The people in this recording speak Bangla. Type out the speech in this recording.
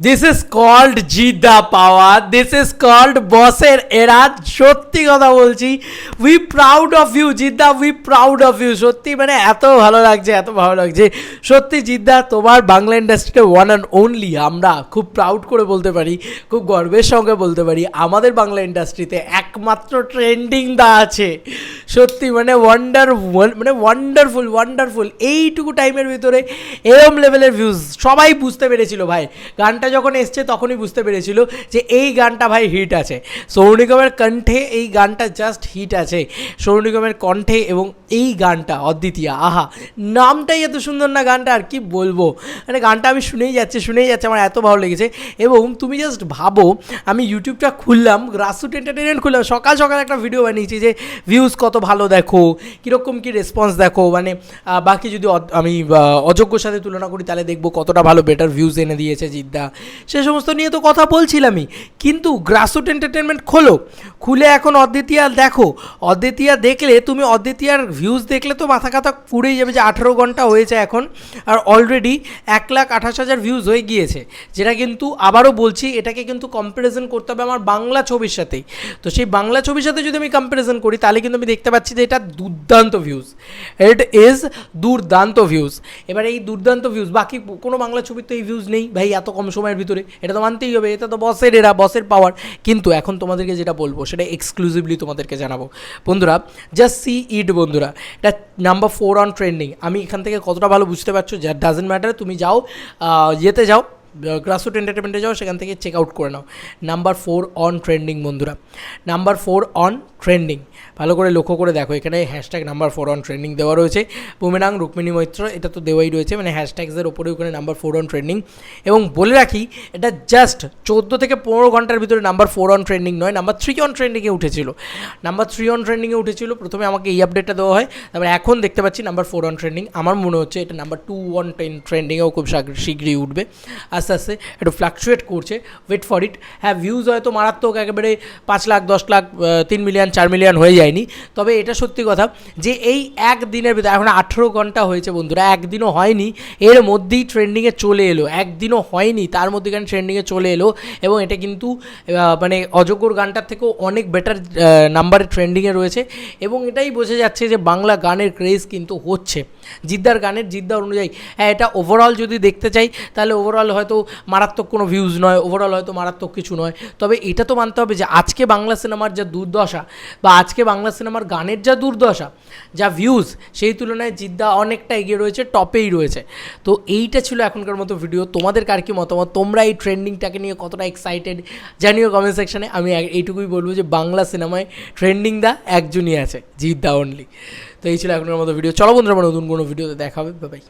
দিস ইজ কল্ড জিদা পাওয়ার দিস ইজ কল্ড বসের এরা সত্যি কথা বলছি we proud of you Jeddah we proud of you সত্যি মানে এত ভালো লাগছে, এত ভালো লাগছে। সত্যি জিদ্দা তোমার বাংলা ইন্ডাস্ট্রিতে ওয়ান অ্যান্ড অনলি আমরা খুব প্রাউড করে বলতে পারি, খুব গর্বের সঙ্গে বলতে পারি, আমাদের বাংলা ইন্ডাস্ট্রিতে একমাত্র ট্রেন্ডিং দা আছে। সত্যি মানে ওয়ান্ডার মানে ওয়ান্ডারফুল ওয়ান্ডারফুল এইটুকু টাইমের ভিতরে এরম লেভেলের ভিউজ সবাই বুঝতে পেরেছিল ভাই। গানটা যখন এসছে তখনই বুঝতে পেরেছিল যে এই গানটা ভাই হিট আছে। সৌর নিগমের কণ্ঠে এই গানটা জাস্ট হিট আছে। সৌর নিগমের কণ্ঠে এবং এই গানটা, অদ্বিতীয়া, আহা, নামটাই এত সুন্দর না গানটা, আর কি বলব? মানে গানটা আমি শুনেই যাচ্ছি, শুনেই যাচ্ছে, আমার এত ভালো লেগেছে। এবং তুমি জাস্ট ভাবো, আমি ইউটিউবটা খুললাম গ্রাসরুট এন্টারটেনমেন্ট খুললাম, সকাল সকাল একটা ভিডিও বানিয়েছি যে ভিউজ কত ভালো দেখো, কীরকম কী রেসপন্স দেখো মানে বাকি যদি আমি অযোগ্যর সাথে তুলনা করি, তাহলে দেখব কতটা ভালো বেটার ভিউজ এনে দিয়েছে জিদ্দা। সে সমস্ত নিয়ে তো কথা বলছিলামই কিন্তু গ্রাসরুট এন্টারটেনমেন্ট খোলো, খুলে এখন অদ্বিতীয়া দেখো, অদ্বিতীয়া দেখলে, তুমি অদ্বিতীয়ার ভিউজ দেখলে তো মাথা কাথা পুড়েই যাবে যে আঠেরো ঘণ্টা হয়েছে এখন, আর অলরেডি এক লাখ আঠাশ হাজার ভিউজ হয়ে গিয়েছে, যেটা কিন্তু আবারও বলছি, এটাকে কিন্তু কম্প্যারিজন করতে হবে আমার বাংলা ছবির সাথেই। তো সেই বাংলা ছবির সাথে যদি আমি কম্প্যারিজন করি, তাহলে কিন্তু আমি দেখতে পাচ্ছি যে এটা দুর্দান্ত ভিউজ ইট ইজ দুর্দান্ত ভিউজ এবার এই দুর্দান্ত ভিউজ বাকি কোনো বাংলা ছবির তো এই ভিউজ নেই। ভাই, এত কম সময়ের ভিতরে। এটা তো মানতেই হবে, এটা তো বসের এরা বসের পাওয়ার কিন্তু এখন তোমাদেরকে যেটা বলব, সেটা এক্সক্লুসিভলি তোমাদেরকে জানাব। বন্ধুরা জাস্ট সি ইট বন্ধুরা। এটা নাম্বার ফোর অন ট্রেন্ডিং আমি এখান থেকে কতটা ভালো বুঝতে পারছ, যা ডাজেন্ট ম্যাটার তুমি যাও যেতে যাও। গ্রাসরুট এন্টারটেনমেন্টে যাও, সেখান থেকে চেক আউট করে নাও। নাম্বার ফোর অন ট্রেন্ডিং বন্ধুরা। নাম্বার ফোর অন ট্রেন্ডিং ভালো করে লক্ষ্য করে দেখো, এখানে hashtag number four on trending দেওয়া রয়েছে। বুমেরাং, রুক্মিণী মৈত্র, এটা তো দেওয়াই রয়েছে মানে হ্যাশট্যাগসের ওপরে ওখানে নাম্বার ফোর অন ট্রেন্ডিং এবং বলে রাখি, এটা জাস্ট চোদ্দ থেকে পনেরো ঘণ্টার ভিতরে নাম্বার ফোর অন ট্রেন্ডিং নয় নাম্বার থ্রি অন ট্রেন্ডিংয়ে উঠেছিল। নাম্বার থ্রি অন ট্রেন্ডিংয়ে উঠেছিল, প্রথমে আমাকে এই আপডেটটা দেওয়া হয়, তারপরে এখন দেখতে পাচ্ছি নাম্বার ফোর অন ট্রেন্ডিং আমার মনে হচ্ছে এটা নাম্বার টু অন ট্রেন্ডিংয়েও খুব শীঘ্রই উঠবে। আস্তে আস্তে একটু ফ্লাকচুয়েট করছে। ওয়েট ফর ইট হ্যাঁ ভিউজ হয়তো মারাত্মক একেবারে পাঁচ লাখ, দশ লাখ তিন মিলিয়ন চার মিলিয়ন হয়ে যায়নি। তবে এটা সত্যি কথা যে এই একদিনের ভিতরে, এখন আঠেরো ঘণ্টা হয়েছে বন্ধুরা, একদিনও হয়নি। এর মধ্যেই ট্রেন্ডিংয়ে চলে এলো। একদিনও হয়নি, তার মধ্যেখানে ট্রেন্ডিংয়ে চলে এলো এবং এটা কিন্তু মানে অযোগ্যর গানটার থেকেও অনেক বেটার নাম্বারে ট্রেন্ডিংয়ে রয়েছে এবং এটাই বোঝা যাচ্ছে যে বাংলা গানের ক্রেজ কিন্তু হচ্ছে। জিদ্দার গানের, জিদ্দার অনুযায়ী। হ্যাঁ এটা ওভারঅল যদি দেখতে চাই, তাহলে ওভারঅল হয়তো মারাত্মক কোনো ভিউজ নয় ওভারঅল হয়তো মারাত্মক কিছু নয়। তবে এটা তো মানতে হবে যে আজকে বাংলা সিনেমার যা দুর্দশা বা আজকে বাংলা সিনেমার গানের যা দুর্দশা, যা ভিউজ সেই তুলনায় জিদ্দা অনেকটা এগিয়ে রয়েছে, টপেই রয়েছে। তো এইটা ছিল এখনকার মতো ভিডিও তোমাদের কার কি মতামত? তোমরা এই ট্রেন্ডিংটাকে নিয়ে কতটা এক্সাইটেড জানিও কমেন্ট সেকশনে আমি এইটুকুই বলব যে বাংলা সিনেমায় ট্রেন্ডিং দা একজনই আছে, জিদ্দা অনলি তো এই ছিল এখনকার মতো ভিডিও চলো বন্ধুরা নতুন কোনো ভিডিওতে দেখা হবে। বাই